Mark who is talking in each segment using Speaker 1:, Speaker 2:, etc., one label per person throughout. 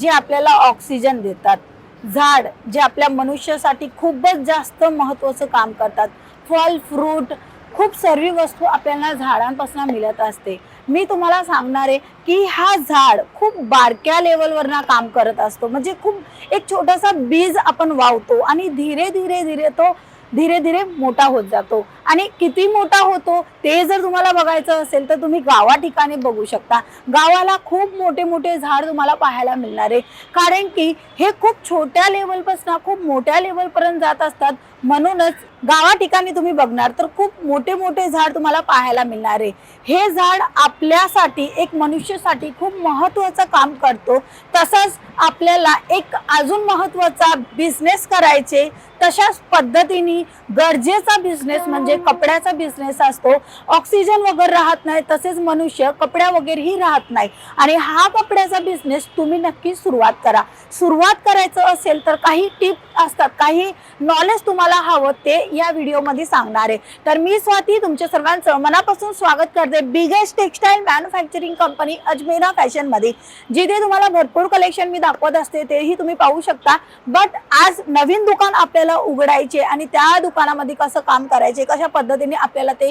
Speaker 1: जे आपल्याला ऑक्सिजन देतात. झाड जे आपल्या मनुष्यासाठी खूपच जास्त महत्त्वाचं काम करतात. फल फ्रूट खूप सर्व वस्तू आपल्याला झाडांपासून मिळत असते. मी तुम्हाला सांगणार आहे की हा झाड खूप बारक्या लेवलवरनं काम करत असतो. म्हणजे खूप एक छोटासा बीज आपण वावतो आणि धीरे धीरे धीरे तो धीरे धीरे मोठा होत जातो. आणि किती मोठा होतो ते जर तुम्हाला बघायचं असेल तर तुम्ही गावा ठिकाणी बघू शकता. गावाला खूप मोठे मोठे झाड तुम्हाला पाहायला मिळणार आहे. कारण की हे खूप छोट्या लेवलपासून खूप मोठ्या लेवलपर्यंत जात असतात. म्हणूनच गावा ठिकाणी तुम्ही बघणार तर खूप मोठे मोठे झाड तुम्हाला पाहायला मिळणार आहे. हे झाड आपल्यासाठी एक मनुष्यासाठी खूप महत्त्वाचं काम करतो. तसंच आपल्याला एक अजून महत्त्वाचा बिझनेस करायचे तशाच पद्धतीने गरजेचा बिझनेस म्हणजे कपड्याचा बिझनेस असतो. ऑक्सिजन वगैरे राहत नाही तसेच मनुष्य कपड्या वगैरेही राहत नाही. आणि हा कपड्याचा बिझनेस तुम्ही नक्की सुरुवात करा. सुरुवात करायचं असेल तर काही टिप असतात काही नॉलेज तुम्हाला हवं ते या व्हिडिओमध्ये सांगणार आहे. तर मी स्वाती तुमच्या सर्वांचं मनापासून स्वागत करते. Biggest textile manufacturing company Ajmera फॅशनमध्ये जिथे तुम्हाला भरपूर कलेक्शन मी दाखवत असते तेही तुम्ही पाहू शकता. बट आज नवीन दुकान आपल्याला उघडायचे आणि त्या दुकानामध्ये कसं काम करायचे कशा पद्धतीने आपल्याला ते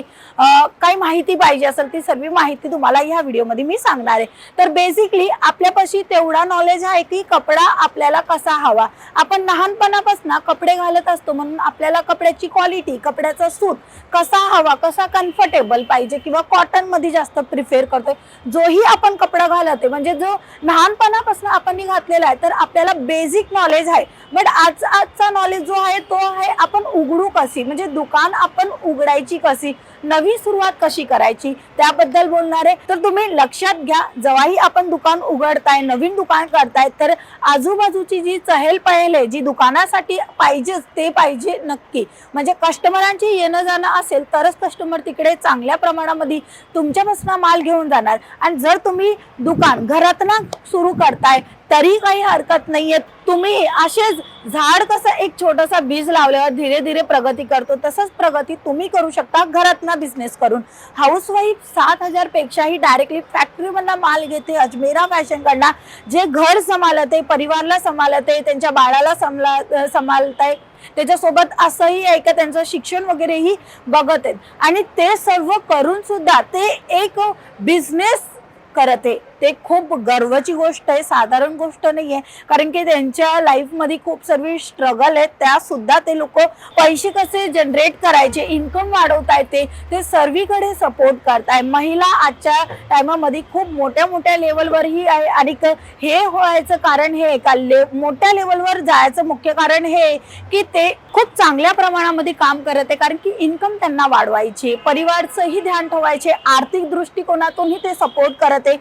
Speaker 1: काही माहिती पाहिजे असेल ती सर्व माहिती तुम्हाला ह्या व्हिडिओमध्ये मी सांगणार आहे. तर बेसिकली आपल्यापाशी तेवढा नॉलेज आहे की कपडा आपल्याला कसा हवा. आपण लहानपणापासून कपडे घालत असतो म्हणून आपल्याला कपड्याची क्वालिटी कपड्याचा सूत कसा हवा कसा कम्फर्टेबल पाहिजे किंवा कॉटनमध्ये जास्त प्रिफेअर करतोय. जोही आपण कपडा घालते म्हणजे जो लहानपणापासून आपण घातलेला आहे तर आपल्याला बेसिक नॉलेज आहे. बट आज आजचा नॉलेज जो आहे तो आहे उघडू कशी? म्हणजे दुकान आपण उघडायची कशी? नवी सुरुवात कशी करायची? त्याबद्दल बोलणार आहे तर तुम्ही लक्षात घ्या जेव्हाही आपण दुकान उघडताय नवीन दुकान करताय तर आजूबाजूची जी चहेल पहेल आहे जी दुकानासाठी पाहिजेच ते पाहिजे नक्की. म्हणजे कस्टमरांची येणं जाणं असेल तरच कस्टमर तिकडे चांगल्या प्रमाणामध्ये तुमच्यापासून माल घेऊन जाणार. आणि जर तुम्ही दुकान घरातनं सुरू करताय तरी काही हरकत नाहीये. तुम्ही असेच झाड कसं एक छोटासा बीज लावल्यावर धीरे धीरे प्रगती करतो तसंच प्रगती तुम्ही करू शकता घरातनं बिझनेस करून. हाऊसवाईफ सात हजार पेक्षाही डायरेक्टली फॅक्टरीमधनं माल घेते अजमेरा फॅशनकडला जे घर संभालत आहे परिवारला संभालत आहे त्यांच्या बाळाला सांभाळ सांभाळत आहे त्याच्यासोबत असंही आहे का त्यांचं शिक्षण वगैरेही बघत आहेत. आणि ते सर्व करून सुद्धा ते एक बिझनेस करत. आहे ते खूप गर्वाची गोष्ट आहे साधारण गोष्ट नाही आहे कारण की त्यांच्या लाईफमध्ये खूप सर्व स्ट्रगल आहेत त्यासुद्धा ते लोक पैसे कसे जनरेट करायचे इन्कम वाढवता येते ते सर्वीकडे सपोर्ट करताय महिला आजच्या टायमामध्ये खूप मोठ्या मोठ्या लेवलवरही आहे आणि हे व्हायचं कारण हे का? ले मोठ्या लेवलवर जायचं मुख्य कारण हे की ते खूप चांगल्या प्रमाणामध्ये काम करत आहे. कारण की इन्कम त्यांना वाढवायची परिवारचंही ध्यान ठेवायचे आर्थिक दृष्टिकोनातूनही ते सपोर्ट करत आहे.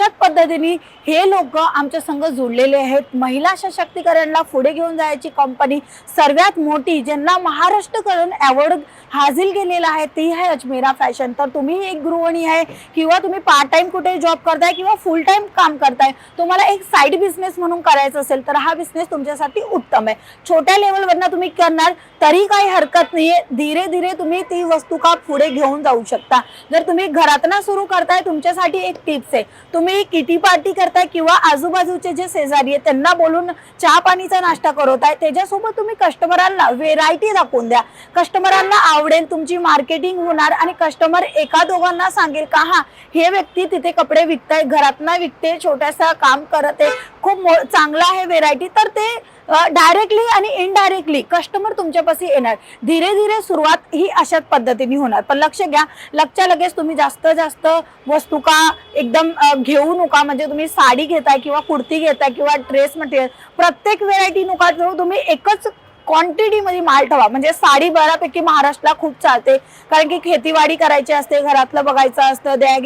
Speaker 1: तशाच पद्धतीने हे लोक आमच्या संघ जोडलेले आहेत. महिला सशक्तीकरणला पुढे घेऊन जायची कंपनी सर्वात मोठी ज्यांना महाराष्ट्रकडून अवॉर्ड हासिल केलेला आहे ती आहे अजमेरा फॅशन तर तुम्ही एक गृहिणी आहे किंवा तुम्ही पार्ट टाइम कुठे जॉब करताय किंवा फुल टाइम काम करताय तुम्हाला एक साईड बिझनेस म्हणून करायचं असेल तर हा बिझनेस तुमच्यासाठी उत्तम आहे. छोट्या लेवलवरनं तुम्ही करणार तरी काही हरकत नाहीये. धीरे धीरे तुम्ही ती वस्तू का पुढे घेऊन जाऊ शकता? जर तुम्ही घरातना सुरू करताय तुमच्यासाठी एक टिप्स आहे. तुम्ही किटी पार्टी करताय किंवा आजूबाजूचे जे शेजारी आहेत त्यांना बोलून चहा पाणीचा नाश्ता करवताय त्याच्यासोबत तुम्ही कस्टमरांना व्हेरायटी दाखवून द्या. कस्टमरांना आवडेल तुमची मार्केटिंग होणार आणि कस्टमर एका दोघांना सांगेल का हा हे व्यक्ती तिथे कपडे विकताय घरातना विकते छोट्यासा काम करत आहे खूप मो- चांगला आहे व्हेरायटी तर ते डायरेक्टली आणि इनडायरेक्टली कस्टमर तुमच्यापाशी येणार. धीरे धीरे सुरुवात ही अशाच पद्धतीने होणार. पण लक्ष घ्या लक्षच्या लगेच तुम्ही जास्त जास्त वस्तू का एकदम घेऊ नका. म्हणजे तुम्ही साडी घेताय किंवा कुर्ती घेताय किंवा ड्रेस मटेरियल प्रत्येक व्हेरायटी नका घेऊ. तुम्ही एकच क्वांटिटीमध्ये माल ठेवा. म्हणजे साडी बऱ्यापैकी महाराष्ट्राला खूप चालते. कारण की खेतीवाडी करायची असते घरातलं बघायचं असतं द्या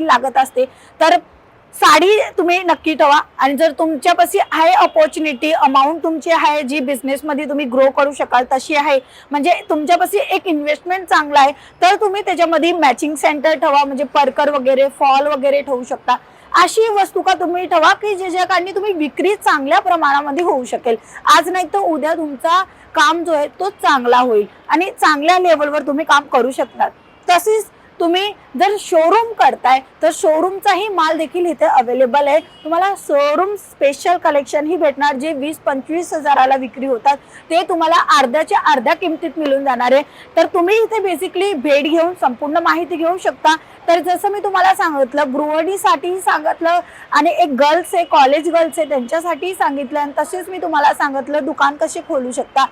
Speaker 1: लागत असते. तर साडी तुम्ही नक्की ठेवा. आणि जर तुमच्यापाशी आहे अपॉर्च्युनिटी अमाऊंट तुमची आहे जी बिझनेसमध्ये तुम्ही ग्रो करू शकाल तशी आहे. म्हणजे तुमच्यापाशी एक इन्व्हेस्टमेंट चांगला आहे तर तुम्ही त्याच्यामध्ये मॅचिंग सेंटर ठेवा. म्हणजे परकर वगैरे फॉल वगैरे ठेवू शकता. अशी वस्तू का तुम्ही ठेवा की ज्याच्याकडनी तुम्ही विक्री चांगल्या प्रमाणामध्ये होऊ शकेल. आज नाही तर उद्या तुमचा काम जो आहे तो चांगला होईल. आणि चांगल्या लेवलवर तुम्ही काम करू शकतात तसेच तुम्ही जर शोरूम करताय तर शोरूमचाही माल देखील इथे अवेलेबल आहे. तुम्हाला शोरूम स्पेशल कलेक्शन ही भेटणार जे वीस पंचवीस हजाराला विक्री होतात. ते तुम्हाला अर्ध्याच्या अर्ध्या किमतीत मिळून जाणार आहे. तर तुम्ही इथे बेसिकली भेट घेऊन संपूर्ण माहिती घेऊ शकता. तर जसं मी तुम्हाला सांगितलं गृहिणीसाठी सांगितलं आणि एक गर्ल्स आहे कॉलेज गर्ल्स आहे त्यांच्यासाठी सांगितलं. आणि तसेच मी तुम्हाला सांगितलं दुकान कसे खोलू शकता.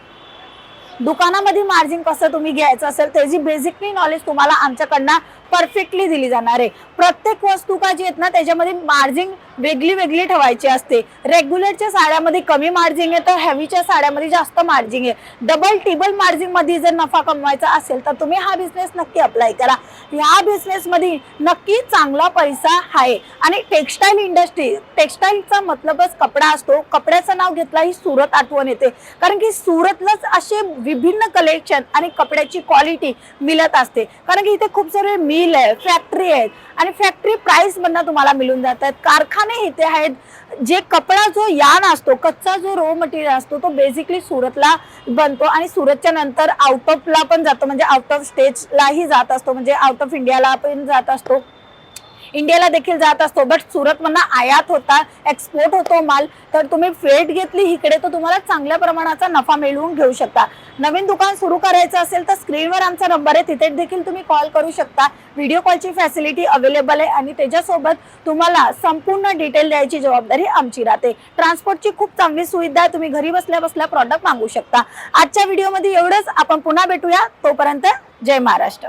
Speaker 1: दुकानामध्ये मार्जिन कसं तुम्ही घ्यायचं असेल त्याची बेसिकली नॉलेज तुम्हाला आमच्याकडनं परफेक्टली दिली जाणार आहे. प्रत्येक वस्तू का जी आहेत ना त्याच्यामध्ये मार्जिन वेगळी वेगळी ठेवायची असते. रेग्युलरच्या साड्यामध्ये कमी मार्जिन आहे तर हेवीच्या साड्यामध्ये जास्त मार्जिन आहे. डबल टिबल मार्जिनमध्ये जर नफा कमवायचा असेल तर तुम्ही हा बिझनेस नक्की अप्लाय करा. ह्या बिझनेसमध्ये नक्की चांगला पैसा आहे. आणि टेक्स्टाईल इंडस्ट्री टेक्स्टाईलचा मतलबच कपडा असतो. कपड्याचं नाव घेतला ही सुरत आठवण येते. कारण की सुरतलाच असे विभिन्न कलेक्शन आणि कपड्याची क्वालिटी मिळत असते. कारण की इथे खूप सारे मिल आहे फॅक्टरी आहेत. आणि फॅक्टरी प्राइस तुम्हाला मिळून जातात. कारखाना इथे आहेत जे कपडा जो यान असतो कच्चा जो रो मटेरियल असतो तो बेसिकली सुरतला बनतो आणि सुरतच्या नंतर आउट ऑफला पण जातो. म्हणजे आउट ऑफ स्टेटलाही जात असतो. म्हणजे आउट ऑफ इंडियाला पण जात असतो. इंडियाला देखील जात असतो. बट सुरतमधनं आयात होता एक्सपोर्ट होतो माल तर तुम्ही फ्रेट घेतली इकडे तर तुम्हाला चांगल्या प्रमाणाचा नफा मिळवून घेऊ शकता. नवीन दुकान सुरू करायचं असेल तर स्क्रीनवर आमचा नंबर आहे. तिथे देखील तुम्ही कॉल करू शकता. व्हिडिओ कॉलची फॅसिलिटी अवेलेबल आहे आणि त्याच्यासोबत तुम्हाला संपूर्ण डिटेल द्यायची जबाबदारी आमची राहते. ट्रान्सपोर्टची खूप चांगली सुविधा आहे. तुम्ही घरी बसल्या बसल्या प्रॉडक्ट मागू शकता. आजच्या व्हिडिओमध्ये एवढंच. आपण पुन्हा भेटूया. तोपर्यंत जय महाराष्ट्र.